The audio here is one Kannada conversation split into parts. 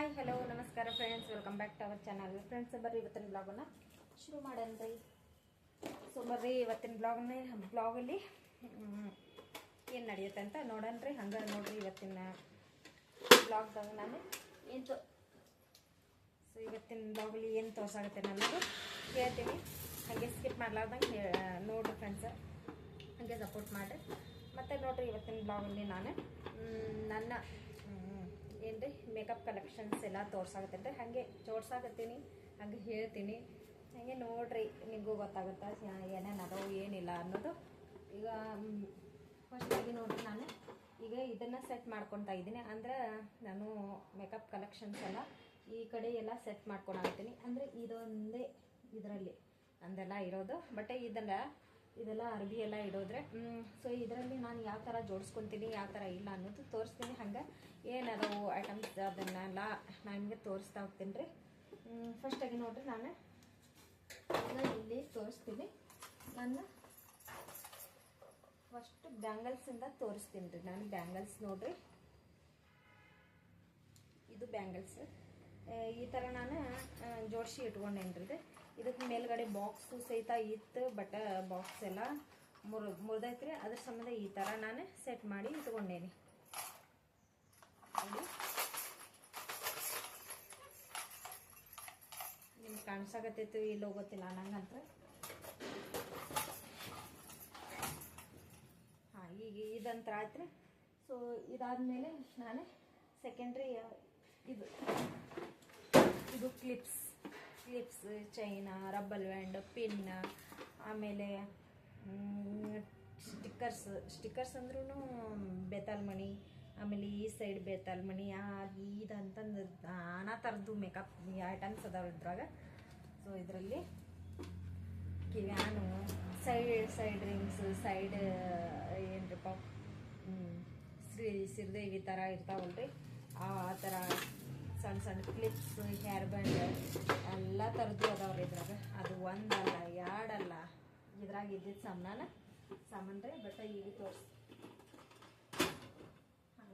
ಹಾಯ್ ಹಲೋ ನಮಸ್ಕಾರ friends welcome back to our channel friends ಬರ್ರಿ ಇವತ್ತಿನ ಬ್ಲಾಗನ್ನು ಶುರು ಮಾಡನ್ರಿ ಸೊ ಬರ್ರಿ ಇವತ್ತಿನ ಬ್ಲಾಗ್ನೇ ಬ್ಲಾಗಲ್ಲಿ ಏನು ನಡೆಯುತ್ತೆ ಅಂತ ನೋಡನ್ರಿ ಹಂಗೆ ನೋಡ್ರಿ ಇವತ್ತಿನ ಬ್ಲಾಗ್ದಾಗ ನಾನು ಏನು ತೋ ಸೊ ಇವತ್ತಿನ ಬ್ಲಾಗಲ್ಲಿ ಏನು ತೋರ್ಸಾಗುತ್ತೆ ನನಗೆ ಹೇಳ್ತೀನಿ. ಹಾಗೆ ಸ್ಕಿಪ್ ಮಾಡಲಾರ್ದಂಗೆ ಹೇ ನೋಡ್ರಿ ಫ್ರೆಂಡ್ಸ್ ಹಾಗೆ ಸಪೋರ್ಟ್ ಮಾಡಿರಿ. ಮತ್ತು ನೋಡ್ರಿ ಇವತ್ತಿನ ಬ್ಲಾಗಲ್ಲಿ ನಾನು ನನ್ನ ಏನು ರೀ ಮೇಕಪ್ ಕಲೆಕ್ಷನ್ಸ್ ಎಲ್ಲ ತೋರ್ಸಾಕತ್ತೀನಿ ರೀ ಹಾಗೆ ಜೋಡ್ಸಾಕತ್ತೀನಿ, ಹಂಗೆ ಹೇಳ್ತೀನಿ. ಹಾಗೆ ನೋಡ್ರಿ, ನಿಮಗೂ ಗೊತ್ತಾಗುತ್ತೆ ಏನೇನು ಅದಾವು, ಏನಿಲ್ಲ ಅನ್ನೋದು. ಈಗ ಫಸ್ಟಾಗಿ ನೋಡ್ರಿ ನಾನು. ಈಗ ಇದನ್ನು ಸೆಟ್ ಮಾಡ್ಕೊತಾ ಇದ್ದೀನಿ. ಅಂದ್ರೆ ನಾನು ಮೇಕಪ್ ಕಲೆಕ್ಷನ್ಸ್ ಎಲ್ಲ ಈ ಕಡೆ ಎಲ್ಲ ಸೆಟ್ ಮಾಡ್ಕೊಳತ್ತೀನಿ ಅಂದರೆ ಇದೊಂದೇ ಇದರಲ್ಲಿ ಅಂದೆಲ್ಲ ಇರೋದು. ಬಟ್ ಇದೆಲ್ಲ ಇದೆಲ್ಲ ಅರ್ಬಿ ಎಲ್ಲ ಇಡೋದ್ರೆ. ಸೊ ಇದರಲ್ಲಿ ನಾನು ಯಾವ ಥರ ಜೋಡಿಸ್ಕೊತೀನಿ, ಯಾವ ಥರ ಇಲ್ಲ ಅನ್ನೋದು ತೋರಿಸ್ತೀನಿ. ಹಂಗೆ ಏನದಾವು ಐಟಮ್ಸ್ ಅದನ್ನೆಲ್ಲ ನಾನು ನಿಮಗೆ ತೋರಿಸ್ತಾ ಹೋಗ್ತೀನಿ ರೀ. ಫಸ್ಟಾಗಿ ನೋಡ್ರಿ ನಾನು. ಇಲ್ಲಿ ತೋರಿಸ್ತೀನಿ. ನಾನು ಫಸ್ಟ್ ಬ್ಯಾಂಗಲ್ಸಿಂದ ತೋರಿಸ್ತೀನಿ ರೀ ನಾನು ಬ್ಯಾಂಗಲ್ಸ್ ನೋಡ್ರಿ. ಇದು ಬ್ಯಾಂಗಲ್ಸ್ ಈ ಥರ ನಾನು ಜೋಡಿಸಿ ಇಟ್ಕೊಂಡೇನ್ರಿ. ಇದಕ್ಕೆ ಮೇಲ್ಗಡೆ ಬಾಕ್ಸು ಸಹಿತ ಇತ್ತು ಬಟ್ ಬಾಕ್ಸ್ ಎಲ್ಲ ಮುರ್ ಮುರಿದೈತ್ರಿ ಅದ್ರ ಸಂಬಂಧ ಈ ಥರ ನಾನು ಸೆಟ್ ಮಾಡಿ ಇಟ್ಕೊಂಡೇನಿ. ನೋಡಿ. ನಿಮ್ಗೆ ಕಾಣಿಸಾಕತ್ತೈತಿ ಇಲ್ಲಿ ಹೋಗೋತಿಲ್ಲ ನಂಗಂತ ಹಾಂ, ಈಗ ಇದಂತರ ಆಯ್ತು ಸೊ ಇದಾದಮೇಲೆ ನಾನು ಸೆಕೆಂಡ್ರಿ ಇದು ಇದು clips clips chain rubber band pin ಆಮೇಲೆ ಸ್ಟಿಕ್ಕರ್ಸ್ ಸ್ಟಿಕ್ಕರ್ಸ್ ಅಂದ್ರೂ ಬೇತಾಲ್ ಮಣಿ ಆಮೇಲೆ ಈ ಸೈಡ್ ಬೇತಾಲ್ ಮಣಿ ಇದಂತಂದು ನಾನಾ ಥರದ್ದು ಮೇಕಪ್ ಐಟಮ್ಸ್ ಅದಾವೆ ಇದ್ರಾಗ. ಸೊ ಇದರಲ್ಲಿ ಕಿವ್ಯಾನು ಸೈಡ್ ಸೈಡ್ ರಿಂಗ್ಸ್ ಸೈಡ್ ಏನ್ರಿಪ್ಪ ಶ್ರೀ, ಸಿರಿದೇವಿ ಥರ ಇರ್ತಾವಲ್ರಿ, ಆ ಥರ ಸಣ್ಣ ಸಣ್ಣ ಕ್ಲಿಪ್ಸ್ ಹೇರ್ ಬ್ಯಾಂಡ್ ಎಲ್ಲ ಥರದ್ದು ಅದಾವ್ರಿ ಇದ್ರಾಗ. ಅದು ಒಂದಲ್ಲ, ಎರಡಲ್ಲ. ಇದ್ರಾಗ ಇದ್ದಿದ್ದು ಸಾಮಾನ ಸಾಮಾನು ರೀ ಬಟ್ ಈಗ ತೋರಿಸ್.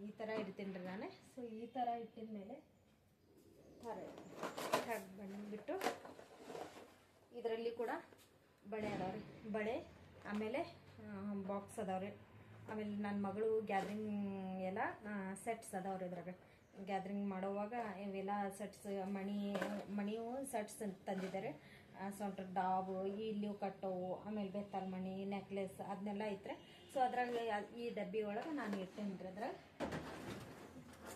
ಈ ಥರ ಇಡ್ತೀನಿ ರೀ ನಾನು. ಸೊ ಈ ಥರ ಇಟ್ಟಿದ ಮೇಲೆ ಬಂದ್ಬಿಟ್ಟು ಇದರಲ್ಲಿ ಕೂಡ ಬಳೆ ಅದಾವ್ರಿ. ಬಳೆ, ಆಮೇಲೆ ಬಾಕ್ಸ್ ಅದಾವ್ರಿ. ಆಮೇಲೆ ನನ್ನ ಮಗಳು ಗ್ಯಾದ್ರಿಂಗ್ ಎಲ್ಲ ಸೆಟ್ಸ್ ಅದಾವ್ರಿ ಇದ್ರಾಗ. ಗ್ಯಾದ್ರಿಂಗ್ ಮಾಡೋವಾಗ ಇವೆಲ್ಲ ಸೆಟ್ಸ್ ಮಣಿ, ಮಣಿಯು ಸೆಟ್ಸ್ ತಂದಿದ್ದಾರೆ. ಸೊಂಟ್ರ ಡಾಬು ಇಲ್ಲಿ ಕಟ್ಟೋವು, ಆಮೇಲೆ ಬೆತ್ತಲ್ ಮಣಿ ನೆಕ್ಲೆಸ್ ಅದನ್ನೆಲ್ಲ ಇದ್ರೆ ಸೊ ಅದ್ರಾಗ ಈ ಡಬ್ಬಿ ಒಳಗೆ ನಾನು ಇರ್ತೇನೆ ರೀ ಅದ್ರಾಗ.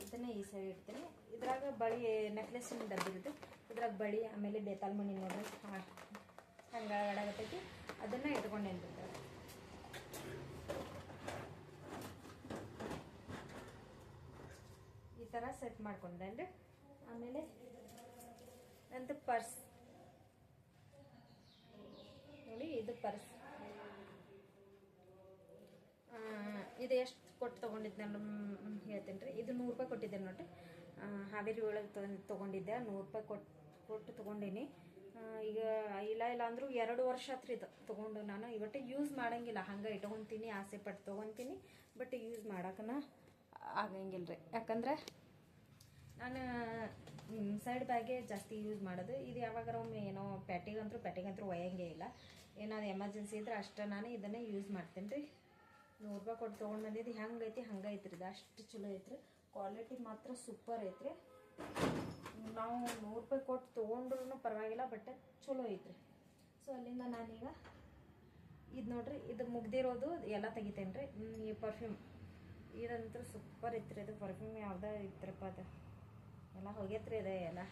ಇದನ್ನೇ ಈ ಸೈಡ್ ಇಡ್ತೀನಿ. ಇದ್ರಾಗ ಬಳಿ ನೆಕ್ಲೆಸಿನ ಡಬ್ಬಿ ಇರುತ್ತೆ. ಇದ್ರಾಗ ಬಳಿ ಆಮೇಲೆ ಬೇತಾಲ್ ಮಣಿ ನೋಡ್ರಿ. ಹಂಗೆ ಅದನ್ನ ಅದನ್ನು ಇಟ್ಕೊಂಡೇನಿ ರೀ ಇದ್ರಾಗ ಈ ಥರ ಸೆಟ್ ಮಾಡ್ಕೊಂಡೇನ್ರಿ ಆಮೇಲೆ ನಂದು ಪರ್ಸ್ ನೋಡಿ, ಇದು ಪರ್ಸ್ ಇದು ಎಷ್ಟು ಕೊಟ್ಟು ತೊಗೊಂಡಿದ್ದೆ ನಾನು ಹೇಳ್ತೀನಿ ರೀ. ಇದು ನೂರು ರೂಪಾಯಿ ಕೊಟ್ಟಿದ್ದೆ ನೋಡ್ರಿ. ಹಾವೇರಿ ಒಳಗೆ ತೊಗೊಂಡಿದ್ದೆ. ನೂರು ರೂಪಾಯಿ ಕೊಟ್ಟು ಕೊಟ್ಟು ತೊಗೊಂಡೀನಿ. ಈಗ ಇಲ್ಲ ಇಲ್ಲ ಅಂದರೂ ಎರಡು ವರ್ಷ ಹತ್ರ ಇದು ತೊಗೊಂಡು ನಾನು. ಇವತ್ತು ಯೂಸ್ ಮಾಡೋಂಗಿಲ್ಲ. ಹಂಗೆ ಇಟ್ಕೊತೀನಿ, ಆಸೆ ಪಟ್ಟು ತೊಗೊತೀನಿ ಬಟ್ ಯೂಸ್ ಮಾಡೋಕನ ಆಗಂಗಿಲ್ಲ ರೀ ಯಾಕಂದ್ರೆ ನಾನು ಸೈಡ್ ಬ್ಯಾಗೆ ಜಾಸ್ತಿ ಯೂಸ್ ಮಾಡೋದು. ಇದು ಯಾವಾಗಾರ ಒಮ್ಮೆ ಏನೋ ಪ್ಯಾಟಿಗಂತೂ ಪ್ಯಾಟಿಗಂತೂ ಒಯ್ಯಂಗೆ ಇಲ್ಲ. ಏನಾದ್ರು ಎಮರ್ಜೆನ್ಸಿ ಇದ್ರೆ ಅಷ್ಟೇ ನಾನು ಇದನ್ನೇ ಯೂಸ್ ಮಾಡ್ತೇನೆ ರೀ ನೂರು ರೂಪಾಯಿ ಕೊಟ್ಟು ತೊಗೊಂಡು ಬಂದಿದ್ದು ಹೆಂಗೆ ಐತಿ ಹಂಗೆ ಐತ್ರಿ ಇದು ಅಷ್ಟು ಚಲೋ ಐತ್ರಿ. ಕ್ವಾಲಿಟಿ ಮಾತ್ರ ಸೂಪರ್ ಐತ್ರಿ. ನಾವು ನೂರು ರೂಪಾಯಿ ಕೊಟ್ಟು ತೊಗೊಂಡ್ರೂ ಪರವಾಗಿಲ್ಲ ಬಟ್ ಚಲೋ ಐತ್ರಿ. ಸೊ ಅಲ್ಲಿಂದ ನಾನೀಗ ಇದು ನೋಡ್ರಿ, ಇದು ಮುಗ್ದಿರೋದು, ಎಲ್ಲ ತೆಗಿತೇನೆ ರೀ ಈ ಪರ್ಫ್ಯೂಮ್ ಇದಂತೂ ಸೂಪರ್ ಐತ್ರಿ. ಇದು ಪರ್ಫ್ಯೂಮ್ ಯಾವ್ದು ಐತ್ರಪ್ಪ ಅದು. ಹೋಗೈತ್ರಿ ಇದೆ ಎಲ್ಲ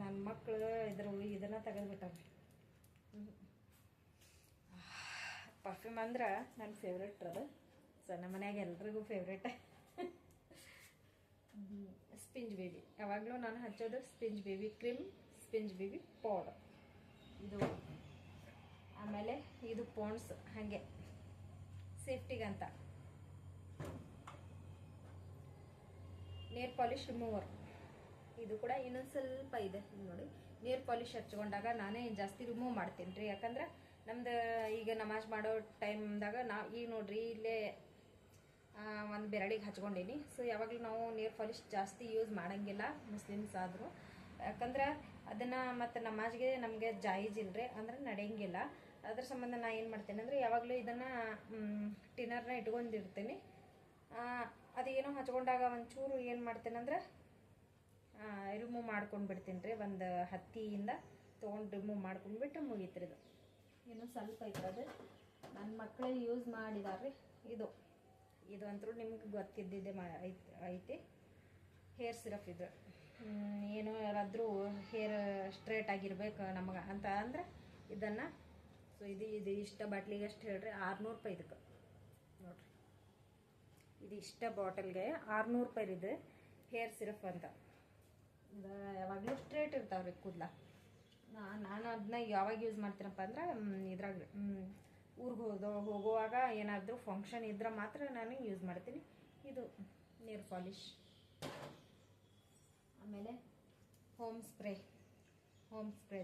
ನನ್ನ ಮಕ್ಕಳು ಇದ್ರ ಇದನ್ನ ತೆಗೆದ್ಬಿಟ್ಟಾರೆ ಪರ್ಫ್ಯೂಮ್ ಅಂದ್ರೆ ನನ್ನ ಫೇವ್ರೆಟ್ ಅದು. ಸೊ ನಮ್ಮ ಮನ್ಯಾಗ ಎಲ್ರಿಗೂ ಫೇವ್ರೇಟ್ ಸ್ಪಿಂಜ್ ಬೇಬಿ. ಯಾವಾಗಲೂ ನಾನು ಹಚ್ಚೋದು Spinz baby cream, Spinz baby powder. ಇದು ಆಮೇಲೆ ಇದು ಪೋಂಡ್ಸ್ ಹಾಗೆ. ಸೇಫ್ಟಿಗಂತ. ನೇರ್ ಪಾಲಿಶ್ ರಿಮೂವರ್ ಇದು ಕೂಡ ಇನ್ನೊಂದು ಸ್ವಲ್ಪ ಇದೆ. ನೋಡಿ. ನೇರ್ ಪಾಲಿಶ್ ಹಚ್ಕೊಂಡಾಗ ನಾನೇ ಜಾಸ್ತಿ ರಿಮೂವ್ ಮಾಡ್ತೀನಿ ರೀ. ಯಾಕಂದ್ರೆ ನಮ್ದು ಈಗ ನಮಾಜ್ ಮಾಡೋ ಟೈಮ್ದಾಗ ನಾವು ಈಗ ನೋಡ್ರಿ ಇಲ್ಲೇ ಒಂದು ಬೆರಳಿಗೆ ಹಚ್ಕೊಂಡೀನಿ. ಸೊ ಯಾವಾಗಲೂ ನಾವು ನೇರ್ ಪಾಲಿಶ್ ಜಾಸ್ತಿ ಯೂಸ್ ಮಾಡೋಂಗಿಲ್ಲ ಮುಸ್ಲಿಮ್ಸ್ ಆದರೂ. ಯಾಕಂದ್ರೆ ಅದನ್ನು ಮತ್ತು ನಮಾಜ್ಗೆ ನಮಗೆ ಜಾಯಿಜ್ ಇಲ್ರಿ, ಅಂದ್ರೆ ನಡೆಯಂಗಿಲ್ಲ. ಅದ್ರ ಸಂಬಂಧ ನಾ ಏನು ಮಾಡ್ತೇನೆ ಅಂದರೆ, ಯಾವಾಗಲೂ ಇದನ್ನು ಟಿನ್ನರ್ನ ಇಟ್ಕೊಂಡಿರ್ತೀನಿ ಅದೇನೋ ಹಚ್ಕೊಂಡಾಗ ಒಂಚೂರು ಏನು ಮಾಡ್ತೇನೆ ಅಂದ್ರೆ ರಿಮೂವ್ ಮಾಡ್ಕೊಂಡು ಬಿಡ್ತೀನಿ ರೀ. ಒಂದು ಹತ್ತಿಯಿಂದ ತೊಗೊಂಡು ರಿಮೂವ್ ಮಾಡ್ಕೊಂಡ್ಬಿಟ್ಟು ಮುಗೀತ್ರಿ ಇದು. ಇನ್ನೂ ಸ್ವಲ್ಪ ಐತದು ನನ್ನ ಮಕ್ಕಳೇ ಯೂಸ್ ಮಾಡಿದಾರೆ ಇದು ಇದು. ಅಂತೂ ನಿಮ್ಗೆ ಗೊತ್ತಿದ್ದಿದ್ದೆ ಮಾ ಐತಿ ಐತಿ. ಹೇರ್ ಸಿರಪ್ ಇದು. ಏನೋ ಯಾರಾದರೂ ಹೇರ್ ಸ್ಟ್ರೇಟ್ ಆಗಿರ್ಬೇಕು ನಮಗೆ ಅಂತ ಅಂದ್ರೆ ಇದನ್ನು. ಸೊ ಇದು ಇದು ಇಷ್ಟ ಬಾಟ್ಲಿಗೆ ಅಷ್ಟು ಹೇಳ್ರಿ. ಆರುನೂರು ರೂಪಾಯಿ ಇದಕ್ಕೆ ಇದು ಇಷ್ಟ ಬಾಟಲ್ಗೆ ಆರ್ನೂರು ರೂಪಾಯಿ ಇದೆ. ಹೇರ್ ಸಿರಪ್ ಅಂತ. ಯಾವಾಗಲೂ ಸ್ಟ್ರೇಟ್ ಇರ್ತಾವ್ರಿ ಕೂದಲ. ನಾನು ಅದನ್ನ ಯಾವಾಗ ಯೂಸ್ ಮಾಡ್ತೀನಪ್ಪ ಅಂದ್ರೆ ಇದ್ರಾಗ ಊರಿಗೆ ಹೋದೋ ಹೋಗುವಾಗ ಏನಾದರೂ ಫಂಕ್ಷನ್ ಇದ್ರೆ ಮಾತ್ರ ನಾನು ಯೂಸ್ ಮಾಡ್ತೀನಿ. ಇದು ನೀರು ಪಾಲಿಶ್ ಆಮೇಲೆ home spray home spray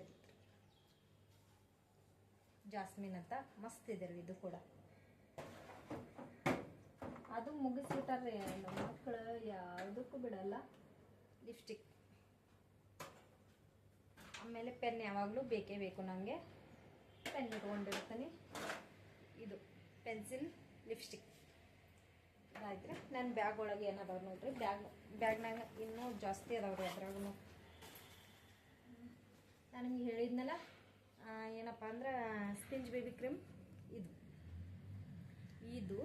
jasmine ಅಂತ ಮಸ್ತ್ ಇದೆ ರೀ ಇದು ಕೂಡ. ಅದು ಮುಗಿಸ್ಬಿಟ್ಟಾರ್ರಿ ನಮ್ಮ ಮಕ್ಕಳು, ಯಾವುದಕ್ಕೂ ಬಿಡಲ್ಲ. ಲಿಪ್ಸ್ಟಿಕ್. ಆಮೇಲೆ ಪೆನ್ ಯಾವಾಗಲೂ ಬೇಕೇ ಬೇಕು ನನಗೆ ಪೆನ್ ಇಟ್ಕೊಂಡಿರ್ತೀನಿ. ಇದು ಪೆನ್ಸಿಲ್, ಲಿಪ್ಸ್ಟಿಕ್. ಇದಾಯ್ತು ನನ್ನ ಬ್ಯಾಗ್ ಒಳಗೆ ಏನಾದವ್ರು ನೋಡ್ರಿ? ಬ್ಯಾಗ್, ಬ್ಯಾಗ್ನಾಗ ಇನ್ನೂ ಜಾಸ್ತಿ ಅದಾವ್ರಿ ಅದ್ರಾಗೂ ನಾನು ನಿಮ್ಗೆ ಹೇಳಿದ್ನಲ್ಲ ಏನಪ್ಪ ಅಂದ್ರೆ ಸ್ಪಿಂಜ್ ಬೇಬಿ ಕ್ರೀಮ್, ಇದು. ಇದು,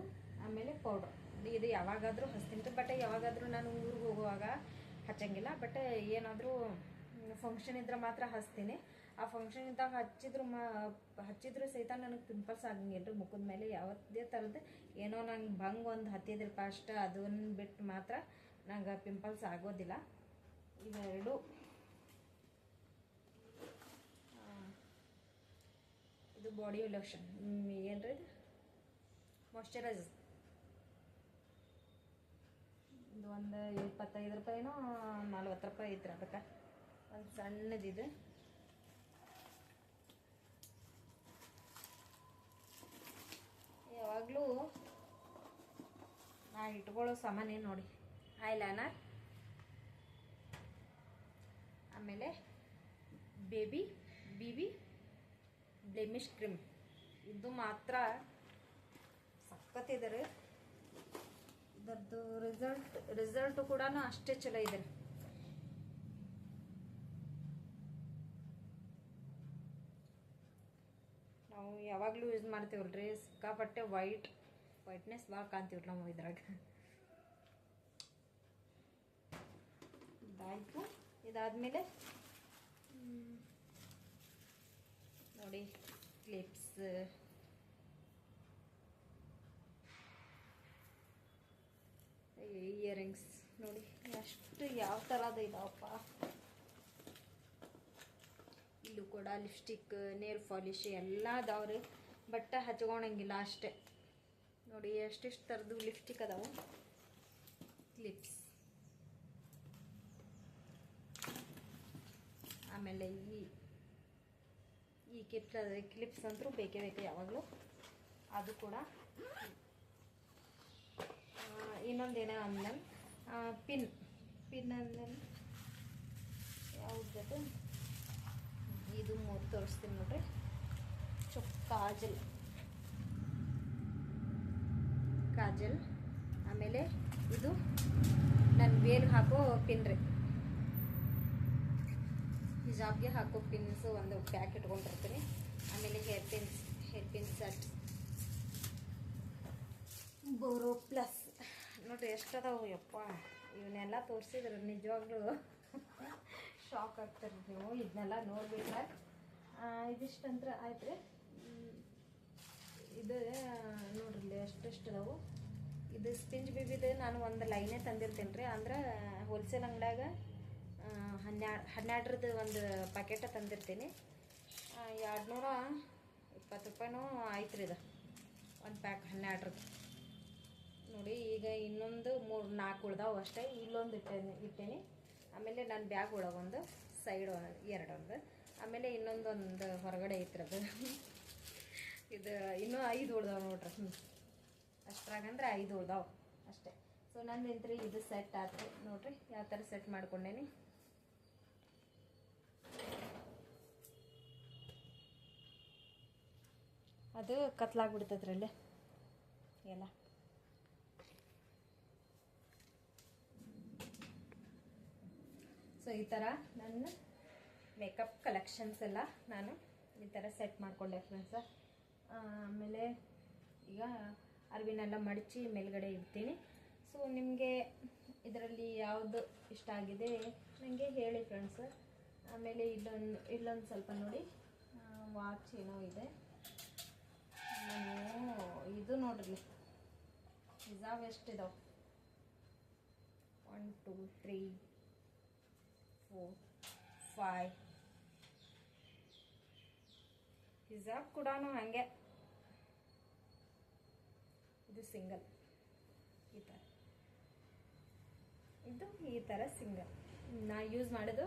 ಆಮೇಲೆ ಪೌಡ್ರ್. ಇದು ಯಾವಾಗಾದರೂ ಹಚ್ತೀನಿ. ಬಟ್ ಯಾವಾಗಾದರೂ ನಾನು ಊರಿಗೆ ಹೋಗುವಾಗ ಹಚ್ಚಂಗಿಲ್ಲ. ಬಟ್ ಏನಾದರೂ ಫಂಕ್ಷನ್ ಇದ್ರೆ ಮಾತ್ರ ಹಚ್ತೀನಿ. ಆ ಫಂಕ್ಷನ್ ಇದ್ದಾಗ ಹಚ್ಚಿದ್ರು ಮ, ಹಚ್ಚಿದ್ರು ಸಹಿತ ನನಗೆ ಪಿಂಪಲ್ಸ್ ಆಗಂಗಿಲ್ಲ ರೀ ಮುಖದ ಮೇಲೆ ಯಾವುದೇ ಥರದ್ದು ಏನೋ ನಂಗೆ ಭಂಗ್ ಒಂದು ಹತ್ತಿದ್ರಪ್ಪ ಅಷ್ಟೇ ಅದನ್ನು ಬಿಟ್ಟು ಮಾತ್ರ ನಂಗೆ ಪಿಂಪಲ್ಸ್ ಆಗೋದಿಲ್ಲ. ಇವೆರಡು. ಇದು ಬಾಡಿ ಲೋಷನ್ ಏನು ರೀ ಇದು ಮಾಯ್ಶ್ಚರೈಸ್ ಇದು ಒಂದು ಇಪ್ಪತ್ತೈದು ರೂಪಾಯಿನೋ ನಲ್ವತ್ತು ರೂಪಾಯಿ ಐತ್ರಿ ಅದಕ್ಕೆ. ಒಂದು ಸಣ್ಣದಿದು. ಯಾವಾಗಲೂ ನಾ ಇಟ್ಕೊಳ್ಳೋ ಸಾಮಾನೇ ನೋಡಿ. ಐಲೈನರ್ ಆಮೇಲೆ ಬೇಬಿ ಬಿಬಿ ಬ್ಲೆಮಿಶ್ ಕ್ರೀಮ್. ಇದು ಮಾತ್ರ ಸಖತ್ತಿದೆ ರೀ ಇದರದ್ದು ರಿಸಲ್ಟ್ ರಿಸಲ್ಟ್ ಕೂಡ ಅಷ್ಟೇ ಚಲೋ ಇದೆ. ನಾವು ಯಾವಾಗಲೂ ಯೂಸ್ ಮಾಡ್ತೀವಲ್ರಿ ಸಿಕ್ಕಾಪಟ್ಟೆ ವೈಟ್ ವೈಟ್ನೆಸ್ ಭಾಳ ಕಾಣ್ತೀವ್ರಿ ನಾವು ಇದ್ರಾಗ. ಇದಾಯಿತು. ಇದಾದಮೇಲೆ? ನೋಡಿ ಕ್ಲಿಪ್ಸ್ ಇಯರಿಂಗ್ಸ್ ನೋಡಿ ಅಷ್ಟು ಯಾವ ಥರದ ಇದಾವಪ್ಪ? ಇಲ್ಲೂ ಕೂಡ ಲಿಪ್ಸ್ಟಿಕ್ ನೇರ್ ಪಾಲಿಶ್ ಎಲ್ಲ ಅದಾವ್ರಿ. ಬಟ್ಟೆ ಹಚ್ಕೊಳಂಗಿಲ್ಲ ಅಷ್ಟೇ. ನೋಡಿ, ಎಷ್ಟೆಷ್ಟು ಥರದ್ದು ಲಿಪ್ಸ್ಟಿಕ್ ಅದಾವು. ಕ್ಲಿಪ್ಸ್ ಆಮೇಲೆ ಈ ಈ ಕ್ಲಿಪ್ಸ್ ಕ್ಲಿಪ್ಸ್ ಅಂತೂ ಬೇಕೇ ಬೇಕು ಯಾವಾಗಲೂ. ಅದು ಕೂಡ ಇನ್ನೊಂದೇನೋ ಅಂದನ್ ಪಿನ್ ಪಿನ್ ಅಂದನ್ ಯಾವ್ದು ಇದು ಮೂರು ತೋರಿಸ್ತೀನಿ ನೋಡ್ರಿ. ಚೊಕ್ ಕಾಜಲ್. ಕಾಜಲ್. ಆಮೇಲೆ ಇದು ನನ್ನ ಬೇಲ್ ಹಾಕೋ ಪಿನ್ ರೀ. ಹಿಜಾಬ್ಗೆ ಹಾಕೋ ಪಿನ್ಸು ಒಂದು ಪ್ಯಾಕ್ ಇಟ್ಕೊಂಡಿರ್ತೀನಿ. ಆಮೇಲೆ hair pins hair pin set Boroplus ನೋಡ್ರಿ ಎಷ್ಟು ಅದಾವು ಯಪ್ಪ. ಇವನ್ನೆಲ್ಲ ತೋರಿಸಿದ್ರು, ನಿಜವಾಗ್ಲೂ. ಶಾಕ್ ಆಗ್ತಾರೆ ನೀವು. ಇದನ್ನೆಲ್ಲ ಇದಿಷ್ಟು ಇದಿಷ್ಟಂತ್ರ ಆಯ್ತು ರೀ ಇದು ನೋಡ್ರಿ ಎಷ್ಟೆಷ್ಟು ಅದಾವು ಇದು ಸ್ಪಿಂಜ್ ಬಿಬಿದು ನಾನು ಒಂದು ಲೈನೇ ತಂದಿರ್ತೀನಿ ರೀ ಅಂದ್ರೆ ಹೋಲ್ಸೇಲ್ ಅಂಗಡ್ಯಾಗ ಹನ್ನೆರಡು ಹನ್ನೆರಡರದ್ದು ಒಂದು ಪ್ಯಾಕೆಟ ತಂದಿರ್ತೀನಿ. ಎರಡು ನೂರ ಇಪ್ಪತ್ತು ರೂಪಾಯಿನೂ ಆಯ್ತು ರೀ ಇದು. ಒಂದು ಪ್ಯಾಕ್ ಹನ್ನೆರಡರದ್ದು ನೋಡಿ, ಈಗ ಇನ್ನೊಂದು ಮೂರು ನಾಲ್ಕು ಉಳ್ದಾವು ಅಷ್ಟೇ. ಇಲ್ಲೊಂದು ಇಟ್ಟೇನಿ ಇಟ್ಟೇನಿ. ಆಮೇಲೆ ನನ್ನ ಬ್ಯಾಗ್ ಒಳಗೊಂದು ಸೈಡ್ ಎರಡೊಂದು. ಆಮೇಲೆ ಇನ್ನೊಂದೊಂದು ಹೊರಗಡೆ ಐತ್ರದು ಇದು ಇನ್ನೂ ಐದು ಉಳ್ದಾವ ನೋಡ್ರಿ. ಅಷ್ಟ್ರಾಗಂದ್ರೆ ಐದು ಉಳ್ದಾವ ಅಷ್ಟೇ. ಸೊ ನಂದಿಂತ್ರಿ ಇದು ಸೆಟ್ ಆಯ್ತು ನೋಡ್ರಿ, ಯಾವ ಥರ ಸೆಟ್ ಮಾಡ್ಕೊಂಡೇನಿ. ಅದು ಕತ್ಲಾಗ್ಬಿಡ್ತದ್ರಲ್ಲೇ ಎಲ್ಲ. ಸೊ ಈ ಥರ ನನ್ನ ಮೇಕಪ್ ಕಲೆಕ್ಷನ್ಸ್ ಎಲ್ಲ ನಾನು ಈ ಥರ ಸೆಟ್ ಮಾಡಿಕೊಂಡೆ ಫ್ರೆಂಡ್ಸ ಆಮೇಲೆ ಈಗ ಅರಿವಿನೆಲ್ಲ ಮಡಚಿ ಮೇಲ್ಗಡೆ ಇಡ್ತೀನಿ. ಸೊ ನಿಮಗೆ ಇದರಲ್ಲಿ ಯಾವುದು ಇಷ್ಟ ಆಗಿದೆ ನನಗೆ ಹೇಳಿ ಫ್ರೆಂಡ್ಸ್ ಆಮೇಲೆ ಇಲ್ಲೊಂದು ಇಲ್ಲೊಂದು ಸ್ವಲ್ಪ ನೋಡಿ. ವಾಚ್ ಏನೋ ಇದೆ. ಇದು ನೋಡ್ರಿ. ಹಿಜಾಬ್ ಎಷ್ಟಿದಾವೆ one two three four five ಹಿಜಾಬ್ ಕೂಡ ಹಾಗೆ ಇದು ಸಿಂಗಲ್ ಈ ಥರ ಇದು ಈ ಥರ ಸಿಂಗಲ್ ನಾ ಯೂಸ್ ಮಾಡೋದು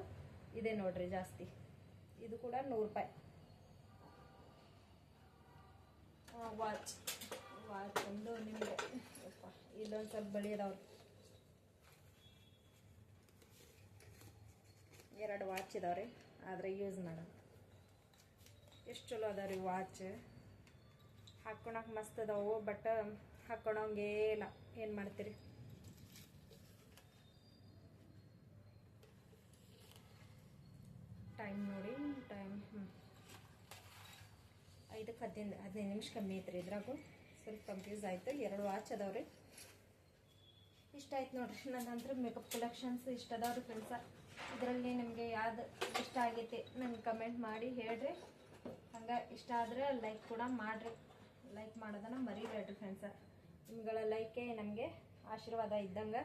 ಇದೆ ನೋಡ್ರಿ ಜಾಸ್ತಿ. ಇದು ಕೂಡ ನೂರು ರೂಪಾಯಿ. ವಾಚ್ ವಾಚ್ ಒಂದು ನಿಮಗೆ. ಇಲ್ಲೊಂದು ಸ್ವಲ್ಪ ಬಳಿ ಎರಡು ವಾಚ್ ಇದಾವ್ರಿ. ಆದರೆ ಯೂಸ್ ಮಾಡೋದು ಎಷ್ಟು ಚಲೋ ಅದಾವ ರೀ ವಾಚ್ ಹಾಕ್ಕೊಳಕ್ಕೆ ಮಸ್ತ್ ಅದಾವು ಬಟ್ ಹಾಕ್ಕೊಳಂಗೇ ಇಲ್ಲ. ಏನು ಮಾಡ್ತೀರಿ? ಟೈಮ್ ನೋಡಿ ಟೈಮ್ ಹ್ಞೂ ಐದಕ್ಕೆ ಹದಿನೈದು ಹದಿನೈದು ನಿಮಿಷ ಕಮ್ಮಿ ಐತ್ರಿ ಇದ್ರಾಗು. ಸ್ವಲ್ಪ ಕನ್ಫ್ಯೂಸ್ ಆಯಿತು. ಎರಡು ವಾಚ್ ಅದಾವ್ರಿ. ಇಷ್ಟ ಆಯ್ತು ನೋಡ್ರಿ. ನನ್ನಂತ್ರ ಮೇಕಪ್ ಕಲೆಕ್ಷನ್ಸ್ ಇಷ್ಟ ಅದಾವ್ರಿ ಫ್ರೆಂಡ್ಸ ಇದರಲ್ಲಿ ನಿಮಗೆ ಯಾವ್ದು ಇಷ್ಟ ಆಗೈತಿ ನನಗೆ ಕಮೆಂಟ್ ಮಾಡಿ ಹೇಳ್ರಿ. ಹಂಗೆ ಇಷ್ಟ ಆದರೆ ಲೈಕ್ ಕೂಡ ಮಾಡಿರಿ. ಲೈಕ್ ಮಾಡೋದನ್ನು ಮರಿಬೇಡ್ರಿ ಫ್ರೆಂಡ್ಸ ನಿಮ್ಗಳ ಲೈಕೇ ನಮಗೆ ಆಶೀರ್ವಾದ ಇದ್ದಂಗೆ.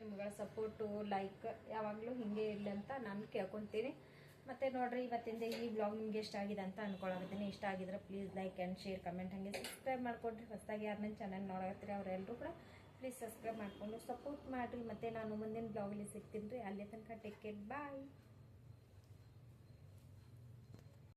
ನಿಮ್ಗಳ ಸಪೋರ್ಟು ಲೈಕ್ ಯಾವಾಗಲೂ ಹಿಂಗೆ ಇರಲಿ ಅಂತ ನಾನು ಕೇಳ್ಕೊತೀನಿ. ಮತ್ತು ನೋಡ್ರಿ ಇವತ್ತಿಂದ ಈ ಬ್ಲಾಗ್ ನಿಮಗೆ ಇಷ್ಟ ಆಗಿದೆ ಅಂತ ಅನ್ಕೊಳಕತ್ತೀನಿ ಇಷ್ಟ ಆಗಿದ್ರೆ please like and share comment ಹಾಗೆ ಸಬ್ಸ್ಕ್ರೈಬ್ ಮಾಡ್ಕೊಡ್ರಿ. ಹೊಸದಾಗಿ ಯಾರು ನನ್ನ ಚಾನಲ್ ನೋಡಕತ್ತೀರಿ ಅವರೆಲ್ಲರೂ ಕೂಡ ಪ್ಲೀಸ್ ಸಬ್ಸ್ಕ್ರೈಬ್ ಮಾಡಿಕೊಂಡು ಸಪೋರ್ಟ್ ಮಾಡಿರಿ. ಮತ್ತು ನಾನು ಮುಂದಿನ ಬ್ಲಾಗಲ್ಲಿ ಸಿಗ್ತೀನಿ ರೀ. ಅಲ್ಲಿ ತನಕ ಟೇಕ್ ಕೇರ್ ಬಾಯ್